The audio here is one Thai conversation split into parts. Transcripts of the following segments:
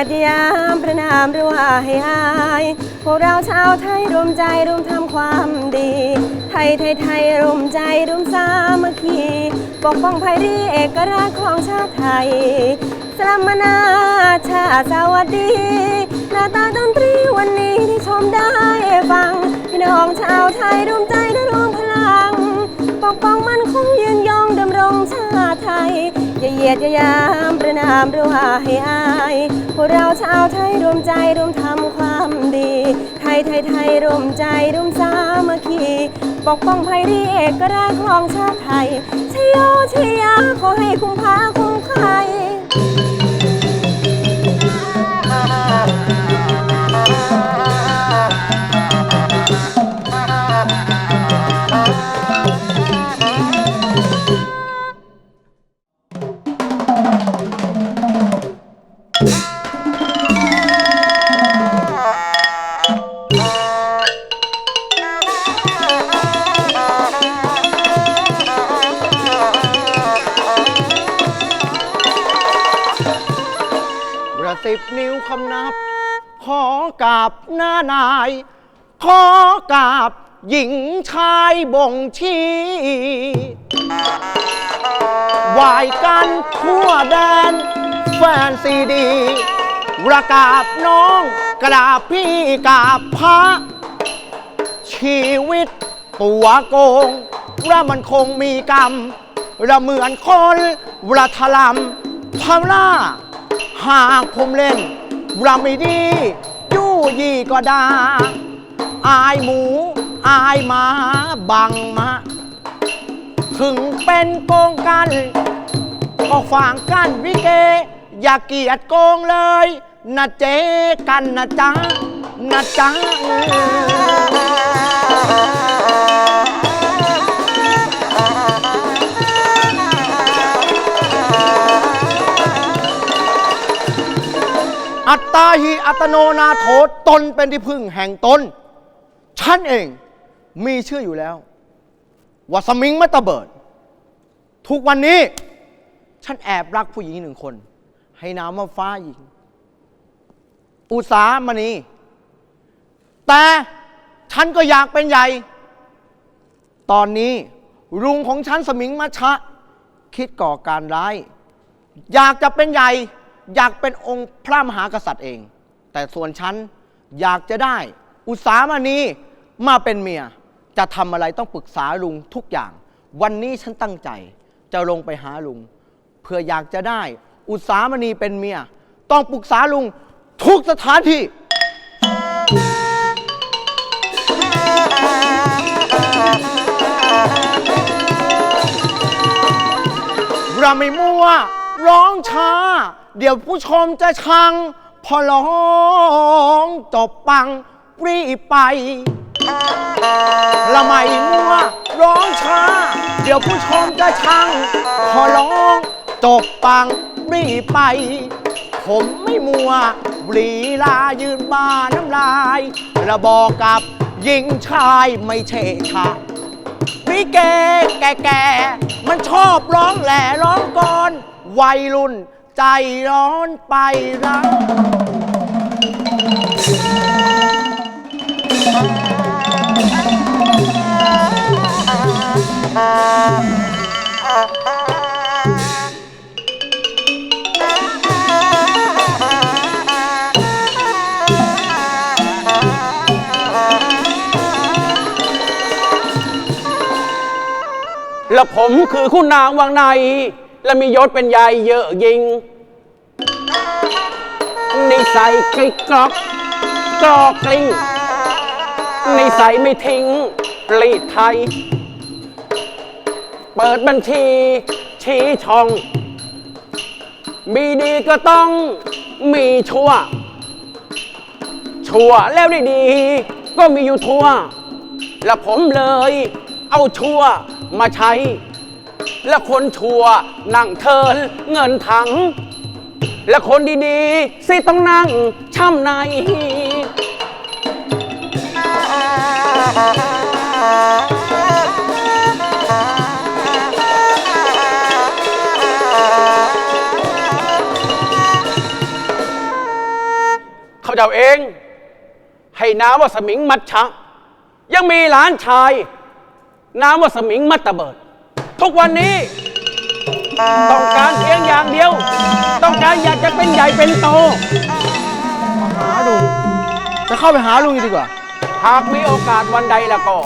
ย่าเหยียดยามประนามหรือว่าให้อายพวกเราชาวไทยรวมใจรวมทำความดี ไทยไทยไทยรวมใจรวมสามัคคีปกป้องภัยรีเอกราชของชาติไทยสลามนาชาสวัสดีหน้าตาดนตรีวันนี้ที่ชมได้ฟัง พี่น้องชาวไทยรวมใจและรวมพลังปกป้องมันคงยืนยองดำรงชาติไทยอย่าเหยียดอย่ายามประนามหรือว่าให้อาย วกเราชาวไทยรวมใจรวมทำความดี ไทยไทยไทยรวมใจรวมสามัคคี ปกป้องภัยรีเอกราชของชาติไทยชยโยชยาขอให้คุ้มพาคุ้มใคร สิบนิ้วคำนับ ขอกราบหน้านาย ขอกราบหญิงชายบ่งชี้ไหวายกันทั่วแดน แฟนซีดีระกราบน้องกราบพี่กราบพระ ชีวิตตัวโกงว่ามันคงมีกรรมระเหมือนคนระทลำทำล่า หากผมเล่นเราไม่ดี ยู่ยี่ก็ดาอายหมู อายหมาบังมะ ถึงเป็นโกงกัน ก็ฝางกันวิเก อย่าเกลียดโกงเลยนะเจกันนะจ๊ะนะจ๊ะ อัตตาหิอัตโนนาโถตนเป็นที่พึ่งแห่งตนฉันเองมีชื่ออยู่แล้วว่าสมิงมัตะเบิด ทุกวันนี้ ฉันแอบรักผู้หญิงหนึ่งคน ให้นามว่าฟ้าหญิง อุสามณี แต่ฉันก็อยากเป็นใหญ่ ตอนนี้ลุงของฉันสมิงมัชะ คิดก่อการร้าย อยากจะเป็นใหญ่ อยากเป็นองค์พระมหากษัตริย์เอง แต่ส่วนฉันอยากจะได้อุสามณีมาเป็นเมีย จะทำอะไรต้องปรึกษาลุงทุกอย่าง วันนี้ฉันตั้งใจ จะลงไปหาลุงเพื่ออยากจะได้ อุสามณีเป็นเมีย ต้องปรึกษาลุงทุกสถานที่เราไม่มั่วร้องช้า เดี๋ยวผู้ชมจะชัง พอร้องจบปังรีบไปเราไม่มั่วร้องช้า เดี๋ยวผู้ชมจะชัง พอร้องจบปังรีบไป ผมไม่มัวลีลายืนบ้าน้ำลายระบอกกับหญิงชายไม่เชะชะพี่แกแก่แก่ๆมันชอบร้องแหล่ร้องกรวัยรุ่น ใจร้อนไปรักและผมคือคุณนางวังใน และมียศเป็นใหญ่เยอะยิง นิสัยกริกกรอกกรอกกลิ้งนิสัยไม่ทิ้งปลีดไทย เปิดบัญชี ชี้ช่อง มีดีก็ต้องมีชั่ว ชั่วแล้วได้ดี ก็มีอยู่ทั่ว และผมเลย เอาชั่วมาใช้ และคนชั่วนั่งเทินเงินถัง และคนดีๆ สิต้องนั่งช่ำในเขาเจ้าเอง ให้น้ำว่าสมิงมัดชะ ยังมีหลานชาย น้ำว่าสมิงมัดตะเบิด ทุกวันนี้ ต้องการเพียงอย่างเดียว ต้องการอยากจะเป็นใหญ่เป็นโต หาลุงจะเข้าไปหาลุงอีกดีกว่า หากมีโอกาสวันใดแล้วก็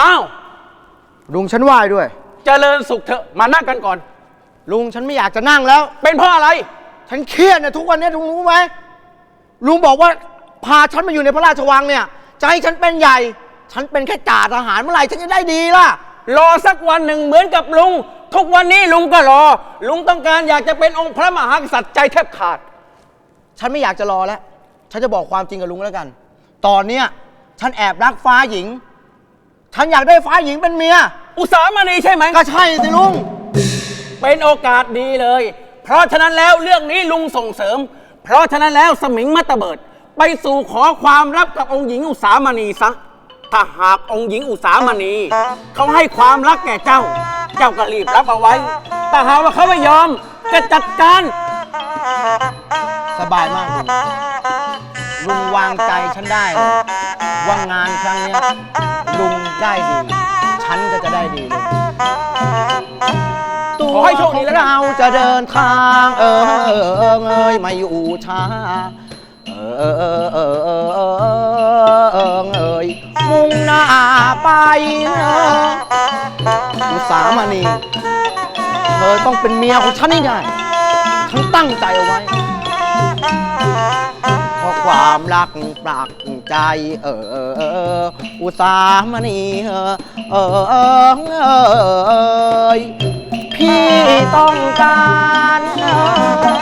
อ้าว ลุงฉันไหว้ด้วย เจริญสุขเถอะ มานั่งกันก่อน ลุงฉันไม่อยากจะนั่งแล้ว เป็นเพราะอะไร ฉันเครียดเนี่ยทุกวันเนี้ลุงรู้ไหมลุงบอกว่าพาฉันมาอยู่ในพระราชวังเนี่ยจะให้ฉันเป็นใหญ่ ฉันเป็นแค่จ่าทหารเมื่อไหร่ฉันจะได้ดีล่ะ รอสักวันหนึ่งเหมือนกับลุง ทุกวันนี้ลุงก็รอ ลุงต้องการอยากจะเป็นองค์พระมหากษัตริย์ใจแทบขาด ฉันไม่อยากจะรอแล้ว ฉันจะบอกความจริงกับลุงแล้วกัน ตอนเนี้ยฉันแอบรักฟ้าหญิง ฉันอยากได้ฟ้าหญิงเป็นเมีย อุตสาหมณีใช่ไหม ก็ใช่สิลุง เป็นโอกาสดีเลย เพราะฉะนั้นแล้วเรื่องนี้ลุงส่งเสริม เพราะฉะนั้นแล้วสมิงมัตตะเบิด ไปสู่ขอความรับกับองค์หญิงอุตสามณีซะ ถ้าหากองค์หญิงอุตสามณีเขาให้ความรักแก่เจ้า เจ้าก็รีบรับเอาไว้ แต่หากว่าเขาไม่ยอมก็จัดการ สบายมากลุงลุงวางใจฉันได้เลยว่างานครั้งเนี้ยลุงได้ดี ฉันก็จะได้ดีลุงขอให้โชคดีแล้วกัน เราจะเดินทางเออเออเออเอยไม่อยู่ช้าเออเออเออเออเออเออเออเอย มุ่งหน้าไปอุสามณีเธอต้องเป็นเมียของฉันให้ได้ ฉันตั้งใจเอาไว้ เพราะความรักปรักใจ เออเออเอออุตสามณีเออเออเออเออพี่ต้องการเออ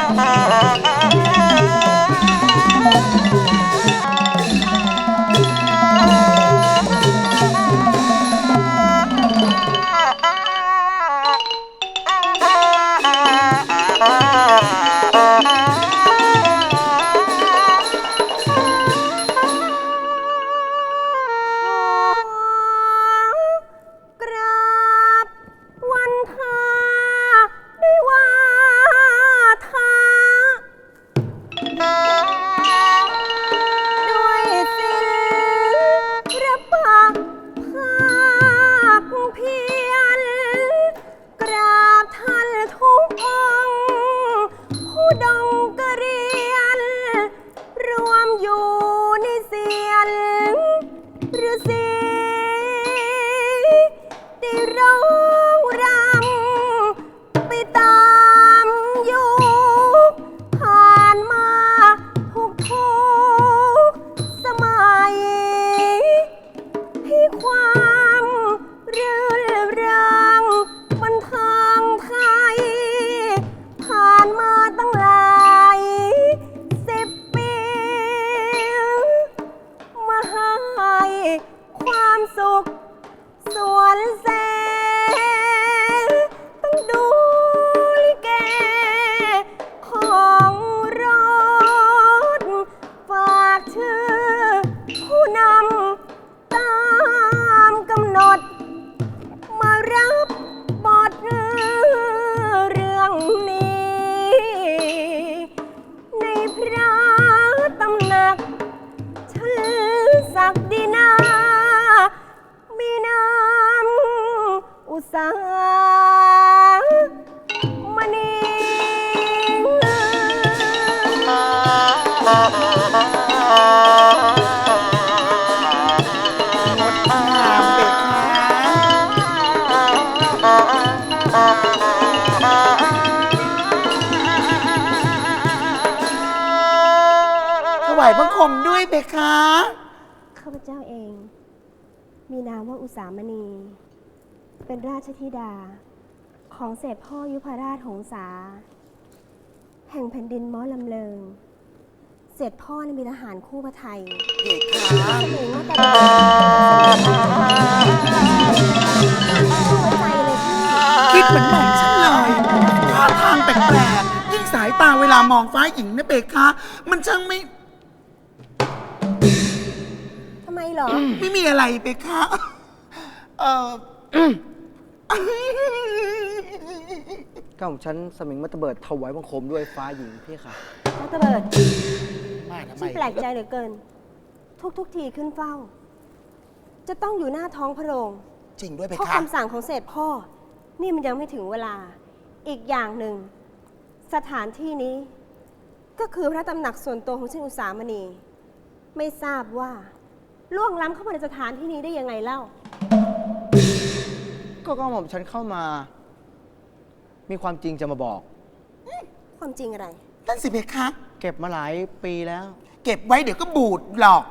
คะ ข้าพเจ้าเอง มีนามว่าอุสามณี เป็นราชธิดา ของเสด็จพ่อยุพราชหงษา แห่งแผ่นดินม้อลำเลิง เสด็จพ่อนี่มีทหารคู่พระไทยเพคะสมิงมาแต่เด็กหัวใจเลยพี่คิดเหมือนหม่อมฉันเลยท่าทางแปลกๆยิ่งสายตาเวลามองฟ้าหญิงนะเพคะ มันช่างไม่ทำไมเหรอ ไม่มีอะไรเพคะเออก้าวของฉันสมิงมัตตเบิดถวายบังคมด้วยฟ้าหญิงพี่ค่ะรัตเบิดมาทำไมฉันแปลกใจเหลือเกิน ทุกทุกๆทีขึ้นเฝ้า จะต้องอยู่หน้าท้องพระโรงจริงด้วยเพเพราะคะคำสั่งของเสด็จพ่อ นี่มันยังไม่ถึงเวลา อีกอย่างหนึ่ง สถานที่นี้ ก็คือพระตำหนักส่วนตัวของเช่นอุสามณี ไม่ทราบว่า ล่วงล้ำเข้ามาในสถานที่นี้ได้ยังไงเล่า ก็ก้าวหม่อมฉันเข้ามา มีความจริงจะมาบอก ความจริงอะไร นั่นสิเพคะ เก็บมาหลายปีแล้ว เก็บไว้เดี๋ยวก็บูดหรอก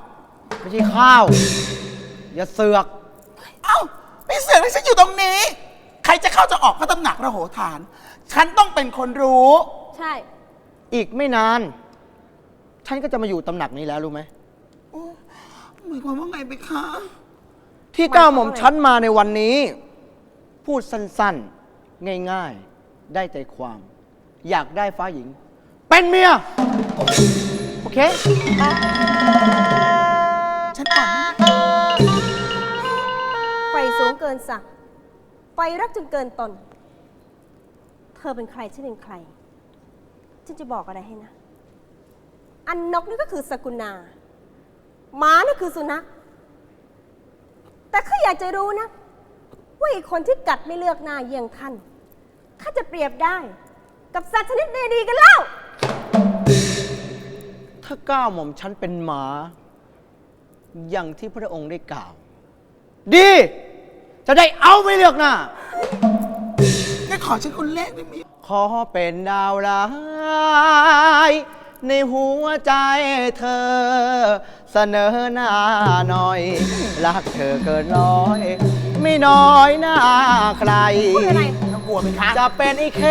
ไม่ใช่ข้าว อย่าเสือก เอ้าไม่เสือกเลยฉันอยู่ตรงนี้ ใครจะเข้าจะออกพระตำหนักระโหฐาน ฉันต้องเป็นคนรู้ ใช่ อีกไม่นาน ฉันก็จะมาอยู่ตำหนักนี้แล้วรู้ไหม หมายความว่าไงไปคะที่ก้าวหม่อมฉันมาในวันนี้ พูดสั้นๆ ง่ายๆ ได้ใจความ อยากได้ฟ้าหญิง เป็นเมีย โอเค ฉันก่อนนะไฟสูงเกินสักไฟรักจนเกินตน เธอเป็นใครฉันเป็นใคร ฉันจะบอกอะไรให้นะ อันนกนี่ก็คือสกุณา หมานี่คือสุนัข แต่ข้าอยากจะรู้นะ ว่าอีกคนที่กัดไม่เลือกหน้าเยี่ยงท่าน ข้าจะเปรียบได้ กับสัตว์ชนิดใดดีกันเล่า ถ้าก้าวหม่อมฉันเป็นหมา อย่างที่พระองค์ได้กล่าว ดี จะได้เอาไม่เลือกหน้า งั้นขอฉันคนแรกได้ไหมขอเป็นดาวร้าย ในหัวใจเธอ เสนอหน้าหน่อย รักเธอเกินร้อย ไม่น้อยหน้าใคร พูดอะไร ต้องกลัวไหมคะจะเป็นไอ้เค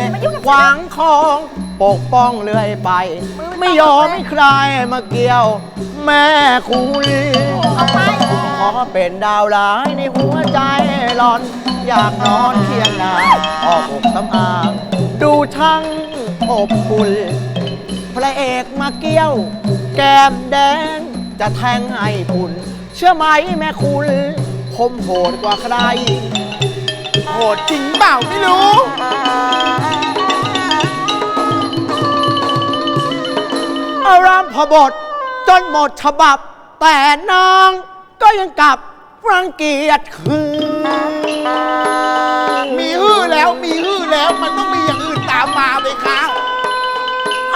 อย่ามายุ่งกับฉันนะหวังของปกป้องเรื่อยไป มือมันไม่ยอมให้ใครมาเกี่ยว แม่คุณออกไปขอเป็นดาวร้ายในหัวใจหลอน อยากนอนเคียงนางออกอกสำอาง ดูช่างอบอุ่น พระเอกมาเกี้ยว แก้มแดง จะแทงให้ปุ่น เชื่อไหมแม่คุณ ผมโหดกว่าใคร โหดจริงเปล่าไม่รู้ อารามพบทจนหมดฉบับ แต่นางก็ยังกลับรังเกียจคืน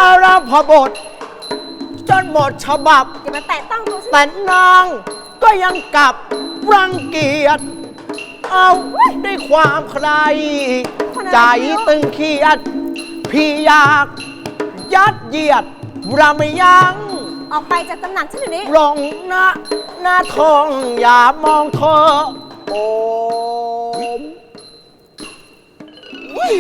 อารามพบท จนหมดฉบับ อย่ามาแตะต้องตัวฉันแต่นางก็ยังกลับรังเกียจเอาด้วยความใคร ใจตึงเครียด พี่อยากยัดเยียดเราไม่ยั้งออกไปจากตำหนักฉันเดี๋ยวนี้ลงหน้าหน้าทองอย่ามองเธอ โอ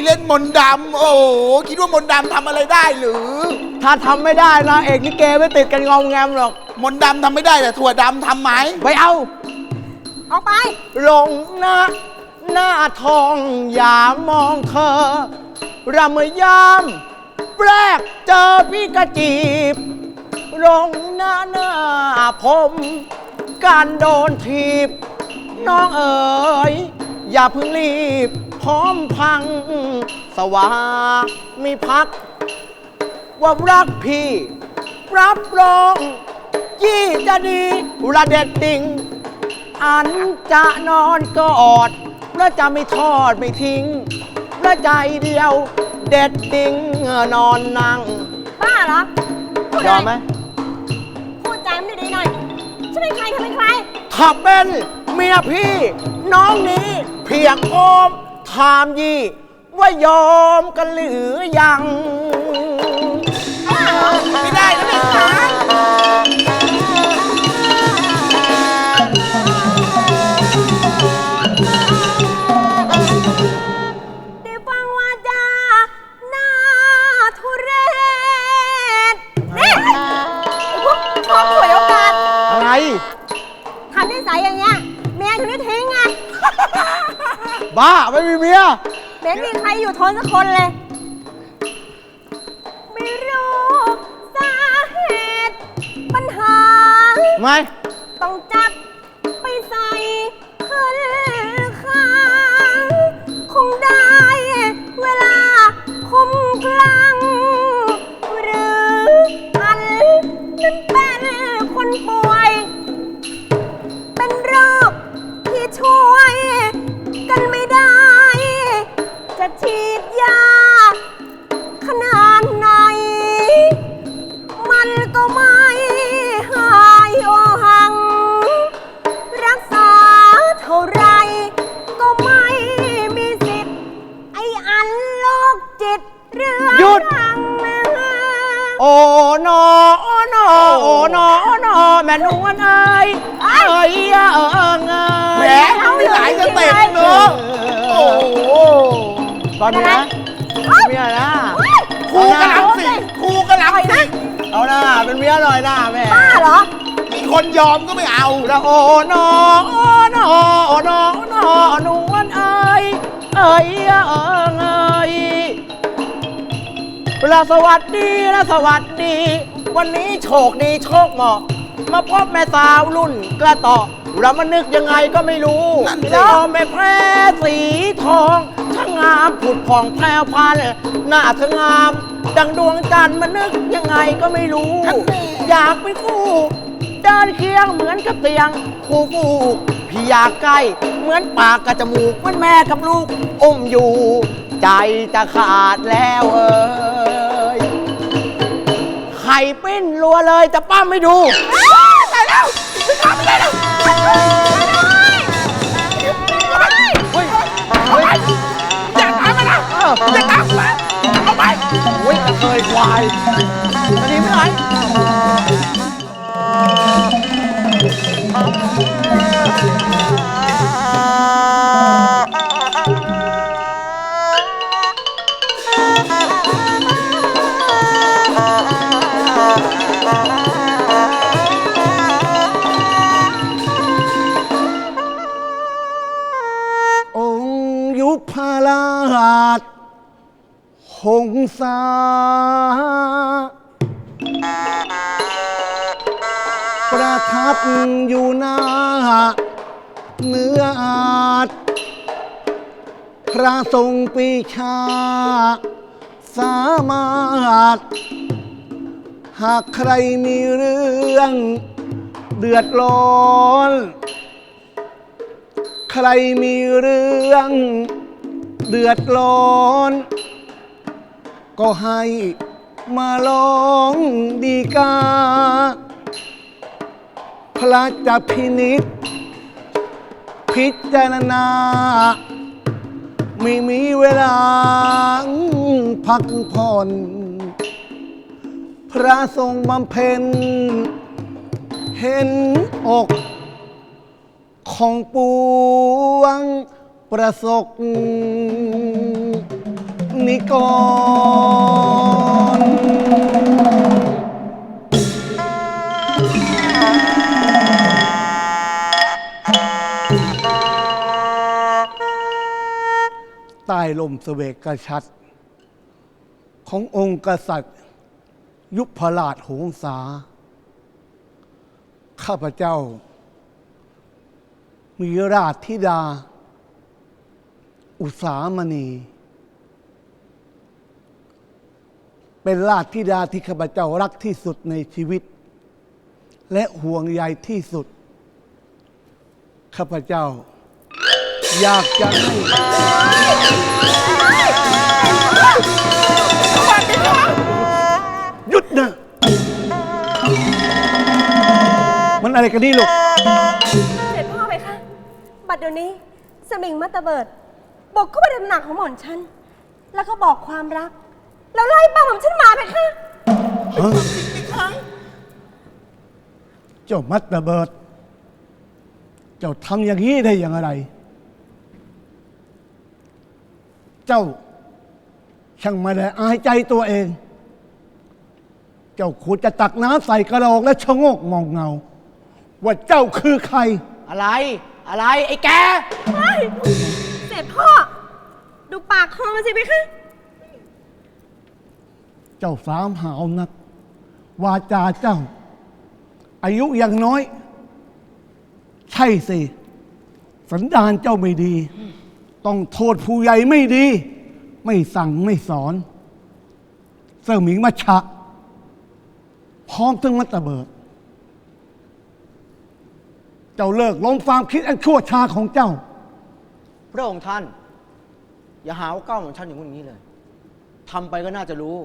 เล่นมนต์ดำโอ้โหคิดว่ามนต์ดำทำอะไรได้หรือ ถ้าทำไม่ได้นะเอกลิเกไม่ติดกันงอมแงมหรอก มนต์ดำทำไม่ได้แต่ถั่วดำทำไหมไปเอา ออกไป ลงหน้า หน้าทองอย่ามองเธอรำยามแรกเจอพี่กระจีบลงหน้าหน้าผม การโดนทีบ น้องเอ๋ยอย่าเพิ่งรีบ พร้อมพัง สวามีพัก ว่ารักพี่ รับรองยี่จะดีระเด็ดดิ่ง อันจะนอนกอดและจะไม่ทอดไม่ทิ้งและใจเดียว เด็ดดิ่งนอนนั่ง บ้าเหรอพูดยอะอมไหไรมพูดจาไม่ดีๆหน่อยฉันเป็นใครเธอเป็นใครถ้าเป็นเมียพี่ น้องนี้เพียงโอม ถามยี่ว่ายอมกันหรือยัง ไม่ได้นะพี่จ๋ได้ฟังว่าจาหนาทุเรศนี่ไอ้พวกชอบฉวยโอกาสอะไร ทำนิสัยอย่างเงี้ยเมียถึงได้ทิ้งไง บ้าไม่มีเมียไม่มีใครอยู่ทนสักคนเลย ไม่รู้สาเหตุปัญหา ไม่ ต้องจับไปใส่ขึ้น นอแม่นวลเอ้ยเอ้ยเอิงเอ้แหมยมีหลายสเต็ปเนอะโอ้โหตอนนี้นะเมียนะครูกำลังสิครูกำลังสิเอาหน้าเป็นเมียหน่อยหน้าแม่บ้าเหรอ มีคนยอมก็ไม่เอาแล้วโอ้นอโอ้นอโอ้นอโอ้นอนวลเอ้ยเอ้ยเอิงเอ้ยเวลาสวัสดีนะสวัสดี วันนี้โชคดีโชคเหมาะ มาพบแม่สาวรุ่นกระต่อเรามานึกยังไงก็ไม่รู้นั่นสิยอมแม่แพรสีทองช่างงามผุดผ่องแพรวพรานหน้าเธองาม ดังดวงจันทร์มานึกยังไงก็ไม่รู้ อยากเป็นคู่เดินเคียงเหมือนกับเตียงคู่คู่พี่อยากใกล้ เหมือนปากกับจมูกเหมือนแม่กับลูกอมอยู่ ใจจะขาดแล้วเอ้ย ไข่ปิ้นรัวเลยจะปั้มไม่ดู ตายแล้วไม่ทำไม่ได้แล้วเอาไปอย่าตามมานะอย่าตามมาเอาไปโอ้ยกระเทยควายอันนี้ไม่ไห งสาประทับอยู่หน้า เนื้ออาจ พระทรงปีชา สามารถ หากใครมีเรื่อง เดือดร้อน ใครมีเรื่อง เดือดร้อน ก็ให้มาลองดีกา พระจะพินิษพิจารณา ไม่มีเวลาพักผ่อน พระทรงบำเพ็ญ เห็นอก ของปวงประสบ นิกร ใต้ลมเสวกกชัด ขององค์กษัตริย์ ยุพราชโหงสาข้าพเจ้า มีราชธิดา อุสามณี เป็นราชธิดาที่ข้าพเจ้ารักที่สุดในชีวิต และห่วงใยที่สุด ข้าพเจ้า อยากจะให้หยุดนะ มันอะไรกันนี่ลูก เสด็จพ่อไปค่ะ บัดเดี๋ยวนี้ สมิงมัตตะเบิด บอกเข้าไปในตำหนักของหม่อมฉัน แล้วก็บอกความรัก แล้วไล่ป้าหม่อมฉันมาไปค่ะเจ้ามัดระเบิด เจ้าทำอย่างนี้ได้อย่างไร เจ้าช่างไม่ได้อายใจตัวเอง เจ้าควรจะตักน้ำใส่กระโหลกและชะโงกมองเงา ว่าเจ้าคือใคร อะไร อะไรไอ้แกเสด็จพ่อ ดูปากคอมันสิไหมคะ เจ้าสามหาวนัก วาจาเจ้า อายุยังน้อย ใช่สิ สันดานเจ้าไม่ดี ต้องโทษผู้ใหญ่ไม่ดี ไม่สั่งไม่สอน เสี่ยวหมิงมาชะ พร้อมถึงมัตตะเบิด เจ้าเลิกล้มความคิดอันชั่วช้าของเจ้า พระองค์ท่าน อย่าหาว่าก้าวของฉันอย่างนี้เลยทำไปก็น่าจะรู้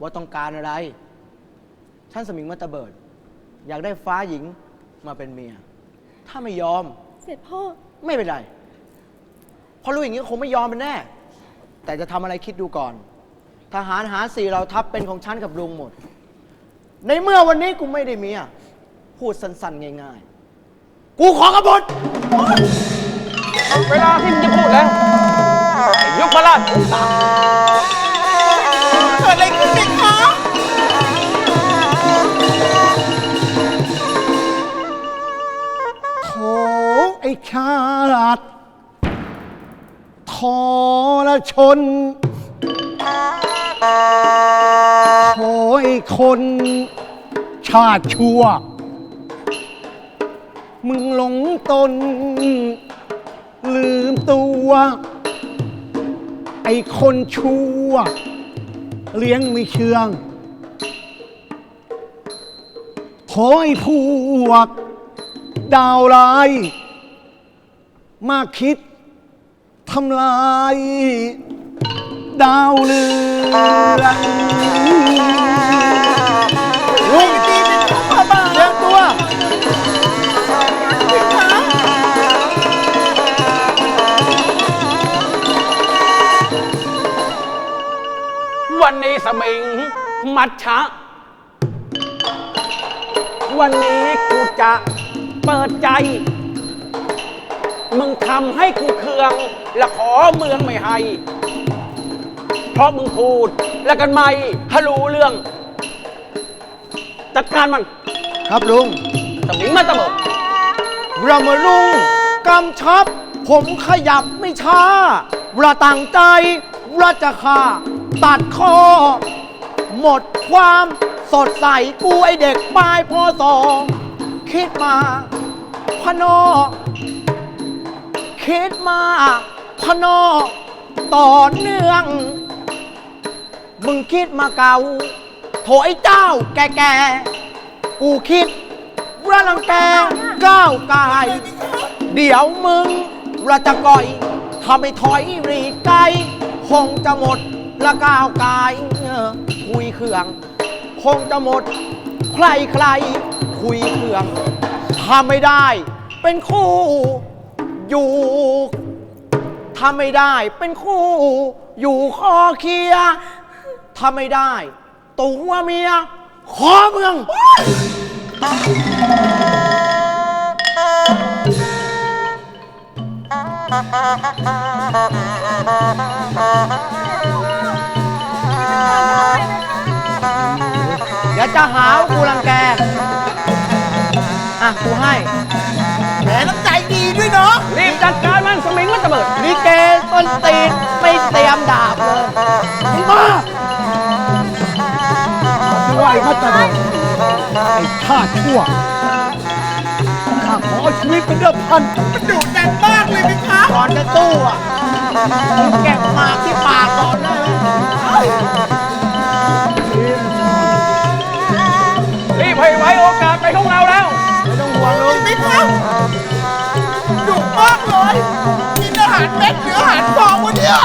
ว่าต้องการอะไร ท่านสมิงมัตตะเบิด อยากได้ฟ้าหญิงมาเป็นเมีย ถ้าไม่ยอม เสด็จพ่อ ไม่เป็นไร เพราะรู้อย่างนี้ก็คงไม่ยอมเป็นแน่ แต่จะทำอะไรคิดดูก่อน ทหารหาสี่เราทัพเป็นของฉันกับลุงหมด ในเมื่อวันนี้กูไม่ได้เมีย พูดสั้นๆ ง่ายๆ กูขอกบฏเวลาที่มึงจะพูดแล้วไอ้ยุพราช ชาติทรชน โอ้คนชาติชั่ว มึงหลงตน ลืมตัว ไอ้คนชั่ว เลี้ยงไม่เชื่องโอ้พวก ดาวร้าย มาคิดทำลาย ดาวเรืองลุงดีเป็นพระบาเตรียมตัววันนี้สมิง มัดชะ วันนี้กูจะเปิดใจ มึงทำให้กูเคือง และขอเมืองไม่ให้ เพราะมึงพูด แล้วกันไม่ฮัลโหลเรื่อง จัดการมันครับลุงสมิงมัตตะเบิดเรามาลุงกำชับ ผมขยับไม่ช้าเราตั้งใจเราจะฆ่าตัดคอ หมดความสดใสกูไอเด็กปลายพอสองคิดมาพนอ คิดมาพนอต่อเนื่อง มึงคิดมาเก่าโถไอ้เจ้าแก่ๆกูคิดว่าลังแกก้าวกาย เดี๋ยวมึงเราจะก่อยทำให้ถอยรีไกลคงจะหมดละก้าวกายคุยเครื่อง คงจะหมดใครใครคุยเครื่องทำไม่ได้เป็นคู่ อยู่ทำไม่ได้เป็นคู่ อยู่คอเคลียร์ทำไม่ได้ ตัวเมีย ขอเมือง เดี๋ยวจะหาว่ากูรังแก อะ กูให้ แหมน้ำใจดีด้วยเนาะ รีบจัดการมันสมิงมัตตะเบิดลิเกต้นตีนไม่เตรียมดาบเลยมึงบ้าไหวมัตตะเบิดไอ้ชาติชั่วข้าขอเอาชีวิตเป็นเดิมพันมันดุดันมากเลยไหมคะก่อนจะตู้อะมึงแกะหมากที่ปากก่อนนะรีบให้ไว้โอกาสไปของเราแล้วไม่ต้องห่วงลุงไหมคะดุ มากเลยกินอาหารเม็ดหรืออาหารฟองวะเนี่ย